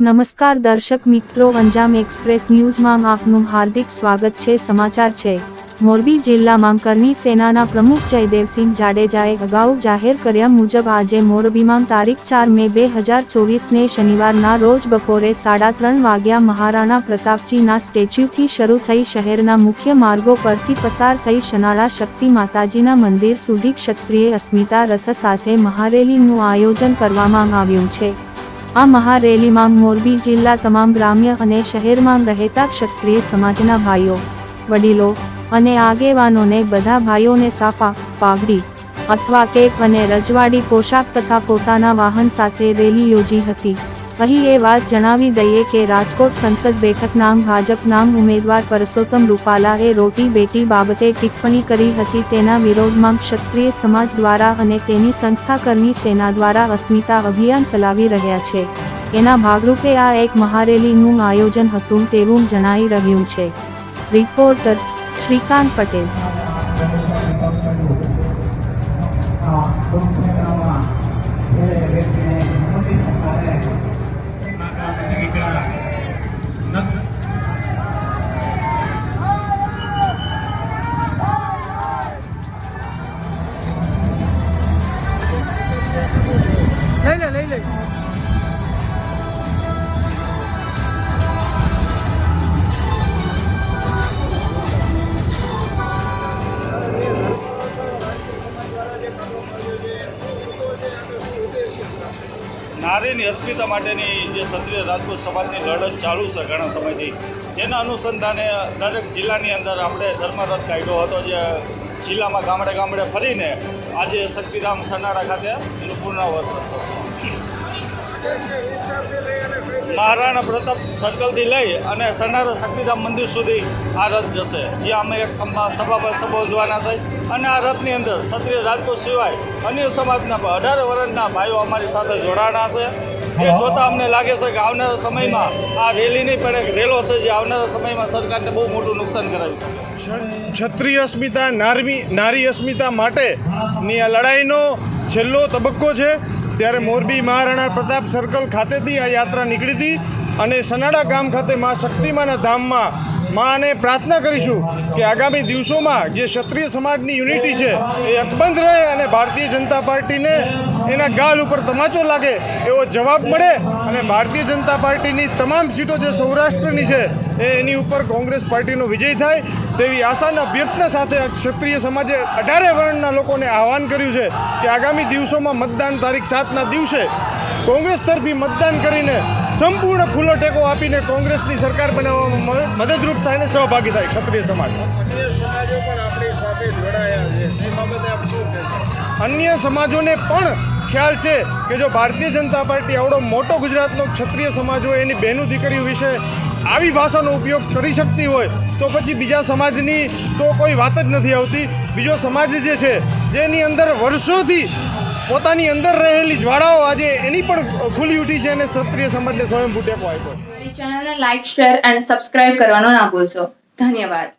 નમસ્કાર દર્શક મિત્રો અંજામ એક્સપ્રેસ ન્યૂઝમાં આપનું હાર્દિક સ્વાગત છે. સમાચાર છે. મોરબી જિલ્લામાં કરણી સેનાના પ્રમુખ જયદેવસિંહ જાડેજાએ અગાઉ જાહેર કર્યા મુજબ આજે મોરબીમાં તારીખ ચાર મે બે હજાર ચોવીસને શનિવારના રોજ બપોરે સાડા ત્રણ વાગ્યા મહારાણા પ્રતાપજીના સ્ટેચ્યુથી શરૂ થઈ શહેરના મુખ્ય માર્ગો પરથી પસાર થઈ શનાળા શક્તિ માતાજીના મંદિર સુધી ક્ષત્રિય અસ્મિતા રથ સાથે મહારેલીનું આયોજન કરવામાં આવ્યું છે. આ મહારેલીમાં મોરબી જિલ્લા તમામ ગ્રામ્ય અને શહેરમાં રહેતા ક્ષત્રિય સમાજના ભાઈઓ, વડીલો અને આગેવાનોને બધા ભાઈઓને સાફા, પાઘડી અથવા કેક અને રજવાડી પોશાક તથા પોતાના વાહન સાથે રેલી યોજી હતી. અહીં એ વાત જણાવી દઈએ કે રાજકોટ સંસદ બેઠકના ભાજપના ઉમેદવાર પરસોત્તમ રૂપાલાએ રોટી બેટી બાબતે ટિપ્પણી કરી હતી. તેના વિરોધમાં ક્ષત્રિય સમાજ દ્વારા અને તેની સંસ્થા કરણી સેના દ્વારા અસ્મિતા અભિયાન ચલાવી રહ્યા છે. એના ભાગરૂપે આ એક મહારેલીનું આયોજન હતું તેવું જણાઈ રહ્યું છે. રિપોર્ટર શ્રીકાંત પટેલ. લઈ નારીની અસ્મિતા માટેની જે ક્ષત્રિય રાજપૂત સમાજની લડત ચાલુ છે ઘણા સમયથી. જેના અનુસંધાને દરેક જિલ્લાની અંદર આપણે ધર્મરથ કાયદો હતો, જે જિલ્લામાં ગામડે ગામડે ફરીને આજે શક્તિધામ સરનાળા ખાતે એનું પુનરાવર્તન થશે. મહારાણા પ્રતાપ સર્કલથી લઈ અને સરનાળા શક્તિધામ મંદિર સુધી આ રથ જશે. જ્યાં અમે એક સભા પર સંબોધવાના છે. અને આ રથની અંદર ક્ષત્રિય રાજકોટ સિવાય અન્ય સમાજના અઢાર વર્ષના ભાઈઓ અમારી સાથે જોડાણા છે. જે જોતાં અમને લાગે છે કે આવનારા સમયમાં આ રેલી નહીં પણ એક રેલો છે જે આવનારા સમયમાં સરકારને બહુ મોટું નુકસાન કરાવી શકે. ક્ષત્રિય અસ્મિતા, નારમી, નારી અસ્મિતા માટેની આ લડાઈનો છેલ્લો તબક્કો છે. ત્યારે મોરબી મહારાણા પ્રતાપ સર્કલ ખાતેથી આ યાત્રા નીકળી હતી અને સનાડા ગામ ખાતે મા શક્તિમાના ધામમાં માને પ્રાર્થના કરીશું કે આગામી દિવસોમાં જે ક્ષત્રિય સમાજની યુનિટી છે એ અકબંધ રહે અને ભારતીય જનતા પાર્ટીને એના ગાલ ઉપર તમાચો લાગે એવો જવાબ મળે અને ભારતીય જનતા પાર્ટીની તમામ સીટો જે સૌરાષ્ટ્રની છે એ એની ઉપર કોંગ્રેસ પાર્ટીનો વિજય થાય તેવી આશાના અભ્યર્થના સાથે ક્ષત્રિય સમાજે અઢારે વર્ણના લોકોને આહવાન કર્યું છે કે આગામી દિવસોમાં મતદાન તારીખ સાતના દિવસે કોંગ્રેસ તરફી મતદાન કરીને સંપૂર્ણ ખુલ્લો ટેકો આપીને કોંગ્રેસની સરકાર બનાવવામાં મદદરૂપ થાય અને સહભાગી થાય ક્ષત્રિય સમાજ. અન્ય સમાજોને પણ ખ્યાલ છે કે જો ભારતીય જનતા પાર્ટી આવડો મોટો ગુજરાતનો ક્ષત્રિય સમાજ હોય, એની બહેનું દીકરીઓ વિશે આવી ભાષાનો ઉપયોગ કરી શકતી હોય, તો પછી બીજા સમાજની તો કોઈ વાત જ નથી આવતી. બીજો સમાજ જે છે, જેની અંદર વર્ષોથી પોતાની અંદર રહેલી જ્વાળાઓ આજે એની પણ ખુલી ઉઠી છે અને ક્ષત્રિય સમાજને સ્વયંભૂ ટેકો આપ્યો ચેનલને લાઈક શેર અને સબસ્ક્રાઇબ કરવાનો ના ભૂલશો. ધન્યવાદ.